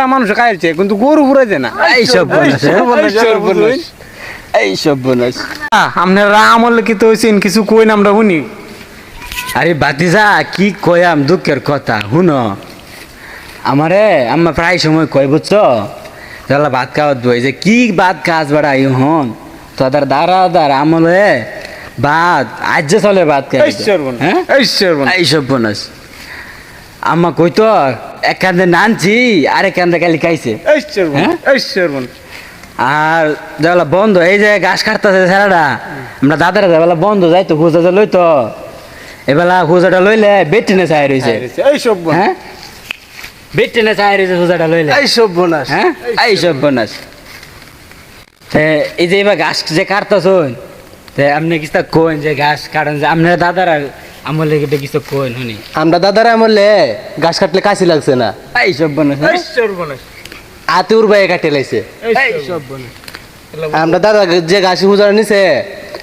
হারা মানুষ খাইছে কিন্তু গরু ফুরাইছে না। এই সব বোনাস এই সর্বনাশ, এই সব বুঝুন। বোনাস এই সব আপনারা আমলে কি তো হইছেন কিছু কই না আমরা শুনি। আরে বাতিজা কি কয়াম দুঃখের কথা শুন। আমারে আম্মা প্রায় সময় কয় বুঝছ? তাহলে ভাত খাওয়াত বই যে কি ভাত খাস বেড়া ইহন তোদের দাঁড়া দাঁড়া আমলে ভাত আজ চলে ভাত খাই এই সর্বনাশ, হ্যাঁ? বোনাস। আম্মা কই তো এক কান্দে নানছি আর এক কান্দে কালি খাইছে। হ্যাঁ? আর যেবেলা বন্ধ এই যে ঘাস কাটতেছে ছেলেটা আমরা দাদারা যেবেলা বন্ধ যাই তো হুজা যে লইতো। এবেলা হুজাটা লইলে বেটিনে চাই রয়েছে এই সর্বনাশ, হ্যাঁ? বেটিনে চাই রয়েছে হুজাটা লইলে। এই সর্বনাশ। হ্যাঁ? এই সব বোনাস তে এই যে এবার ঘাস যে কাটতেছ তে আপনি কিছু কোন যে ঘাস কাটেন যে আপনার দাদারা আমলে কিন্তু কিছু আমরা দাদারা আমলে গাছ কাটলে কাশি লাগছে না। এই সব বনাস এই সর্বনাশ, আতে উড়বাই কাটে লাইছে। এই সর্বনাশ। আমরা দাদা যে গাছ হুজার নিছে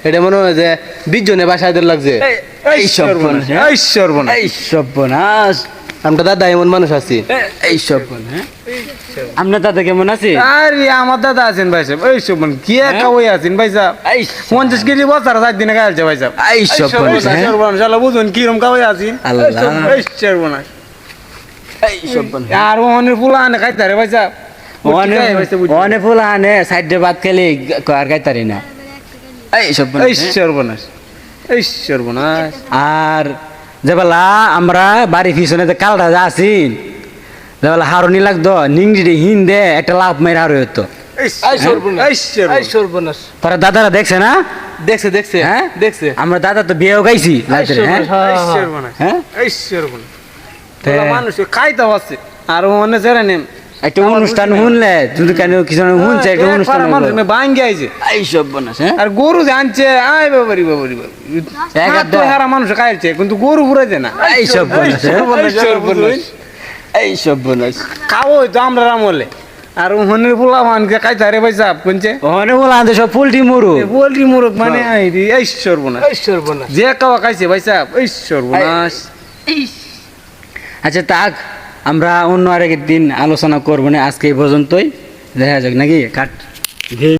এটা মনে হয় যে বিশ জনে বাসায় লাগছে। এই- এই এই সব বনাস এই সব বোনাস আমরা দাদা এমন মানুষ আছি। এই সব হ্যাঁ? আপনার দাদা কেমন আছে? আরে আমার দাদা আছেন ভাই সাহেব। এই সব কি একা ওই আছেন ভাই সাহেব? এই পঞ্চাশ কেজি বছর সাত দিনে গাইছে ভাই সাহেব। এই সব বোনাস হ্যাঁ? সর্বনাশ বুঝুন কিরম কাওয়াই আছেন? সর্বনাশ আর ওনের ফুলা আনে খাইতে রে ভাই সাহেব? ফুল আনে সাইডে ভাত খেলে আর খাইতারি না। এই সব এই সর্বনাশ এই সর্বনাশ আর যেবেলা আমরা বাড়ি পিছনে যে কালটা যা আছিন যেবেলা হারনি লাগতো নিংড়ি হিন দে একটা লাভ মেরে হারু হতো তারা দাদারা দেখছে না? দেখছে দেখছে হ্যাঁ? দেখছে। আমরা দাদা তো বিয়েও গাইছি রাত্রে, হ্যাঁ? হ্যাঁ ফুলা মানুষ খাইতে পারছে আর মনে একটা অনুষ্ঠান শুনলে তুমি কেন কিছু শুনছে একটা অনুষ্ঠান মানুষ হইল। ভাঙ্গি এই সব বোনাস হ্যাঁ? আর গরু যে আনছে আয় বাবারি বাবারি বাবারি। হারা মানুষ খাইছে কিন্তু গরু ফুরাইছে না। এই সব বোনাস হ্যাঁ? এই সব বোনাস। বোনাস খাব তো আমরা রামলে আর হনের ফুলা মানকে খাইতে রে ভাই সাহেব কোনছে ওখানে বলা আনতে সব পোল্ট্রি মরু পোল্ট্রি মুরগ মানে আই রে, এই সর্বনাশ সর্বনাশ যে খাওয়া খাইছে ভাই সাহেব এই সর্বনাশ আচ্ছা তাক। আমরা অন্য আরেক দিন আলোচনা করব না আজকে এই পর্যন্তই। দেখা যাক নাকি? কাট।